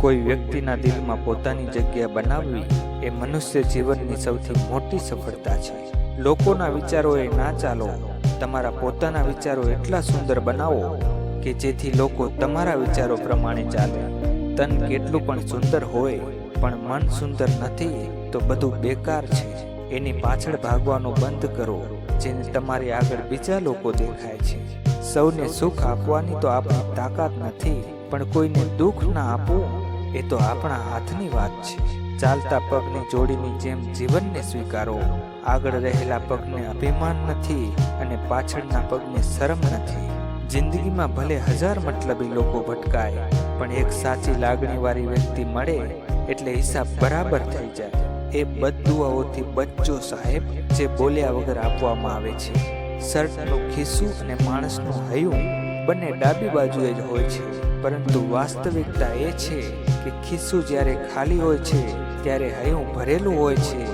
કોઈ વ્યક્તિના દિલમાં પોતાની જગ્યા બનાવવી એ મનુષ્ય જીવનની સૌથી મોટી સફળતા છે. લોકોના વિચારોએ ના ચાલો, તમારા પોતાના વિચારો એટલા સુંદર બનાવો કે જેથી લોકો તમારા વિચારો પ્રમાણે ચાલે. તન કેટલું પણ સુંદર હોય, પણ મન સુંદર નથી તો બધું બેકાર છે. એની પાછળ ભાગવાનું બંધ કરો, જેને તમારી આગળ બીજા લોકો દેખાય છે. સૌને સુખ આપવાની તો આપણી તાકાત નથી, પણ કોઈને દુઃખ ના આપવું એ તો આપણા હાથની વાત છે. ચાલતા પગની જોડીની જેમ જીવનને સ્વીકારો. આગળ રહેલા પગને અભિમાન નથી અને પાછળના પગને શરમ નથી. જિંદગીમાં ભલે હજાર મતલબી લોકો ભટકાય, પણ એક સાચી લાગણીવાળી વ્યક્તિ મળે એટલે હિસાબ બરાબર થઈ જાય. એ બદુઆઓથી બચ્ચો સાહેબ, જે બોલ્યા વગર આપવામાં આવે છે. શર્ટનું ખિસ્સું અને માણસનું હૈયું બંને ડાબી બાજુએ જ હોય છે. પરંતુ વાસ્તવિકતા એ છે કે ખિસ્સું જ્યારે ખાલી હોય છે, ત્યારે હૈયું ભરેલું હોય છે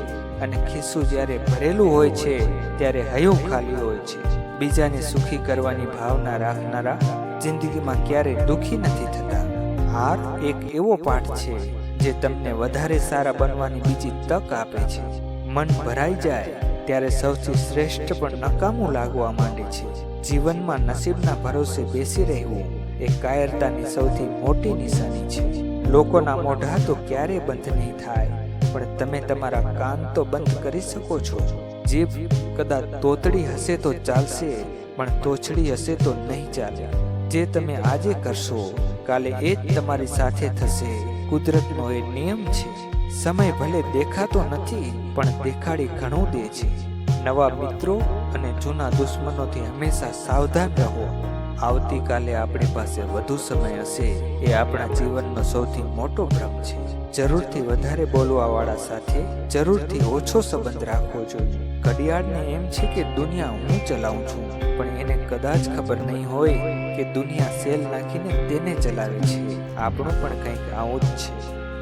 અને ખિસ્સું જ્યારે ભરેલું હોય છે, ત્યારે હૈયું ખાલી હોય છે. બીજાને સુખી કરવાની ભાવના રાખનારા જિંદગીમાં ક્યારેય દુઃખી નથી થતા. હાર એક એવો પાઠ છે જે તમને વધારે સારા બનવાની બીજી તક આપે છે. મન ભરાઈ જાય ત્યારે સૌથી શ્રેષ્ઠ પણ નકામું લાગવા માંડે છે. જીવનમાં નસીબના ભરોસે બેસી રહેવું એ કાયરતાની સૌથી મોટી નિશાની લોકોના મોઢા તો ક્યારે બંધ નહીં થાય, પણ તમે તમારા કાન તો બંધ કરી શકો છો. જીભ કદાચ તોતડી હશે તો ચાલશે, પણ તોછડી હશે તો નહીં ચાલે. જે તમે આજે કરશો, કાલે એ જ તમારી સાથે થશે. કુદરતનો એ નિયમ છે. સમય ભલે દેખાતો નથી, પણ દેખાડી ઘણું દે છે. નવા મિત્રો અને જૂના દુશ્મનોથી હંમેશા સાવધાન રહો. આવતીકાલે આપણી પાસે વધુ સમય હશે એ આપણા જીવનનો સૌથી મોટો ભ્રમ છે. જરૂરથી વધારે બોલવાવાળા સાથે જરૂરથી ઓછો સંબંધ રાખવો જોઈએ. ઘડિયાળને એમ છે કે દુનિયા હું ચલાવું છું, પણ એને કદાચ ખબર નહીં હોય કે દુનિયા સેલ નાખીને તેને ચલાવે છે. આપણું પણ કંઈક આવું જ છે.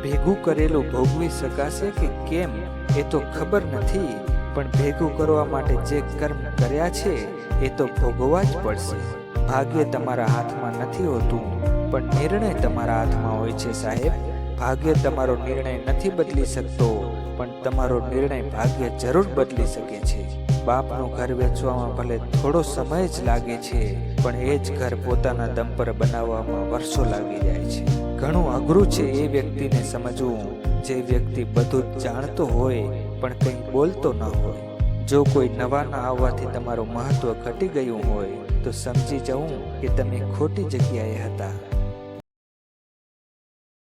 ભેગું કરેલું ભોગવી શકાશે કે કેમ એ તો ખબર નથી, પણ ભેગું કરવા માટે જે કર્મ કર્યા છે એ તો ભોગવવા જ પડશે. ભાગ્ય તમારા હાથમાં નથી હોતું, પણ નિર્ણય તમારા હાથમાં હોય છે સાહેબ. ભાગ્ય તમારો નિર્ણય નથી બદલી શકતો, પણ તમારો નિર્ણય ભાગ્ય જરૂર બદલી શકે છે. બાપનું ઘર વેચવામાં ભલે થોડો સમય જ લાગે છે, પણ એ જ ઘર પોતાના દમ પર બનાવવામાં વર્ષો લાગી જાય છે. ઘણું અઘરું છે એ વ્યક્તિને સમજવું. જે વ્યક્તિ બધું જ જાણતો હોય, પણ કંઈ બોલતો ન હોય. જો કોઈ નવાના આવવાથી તમારું મહત્વ ઘટી ગયું હોય તો સમજી જવું કે તમે ખોટી જગ્યાએ હતા.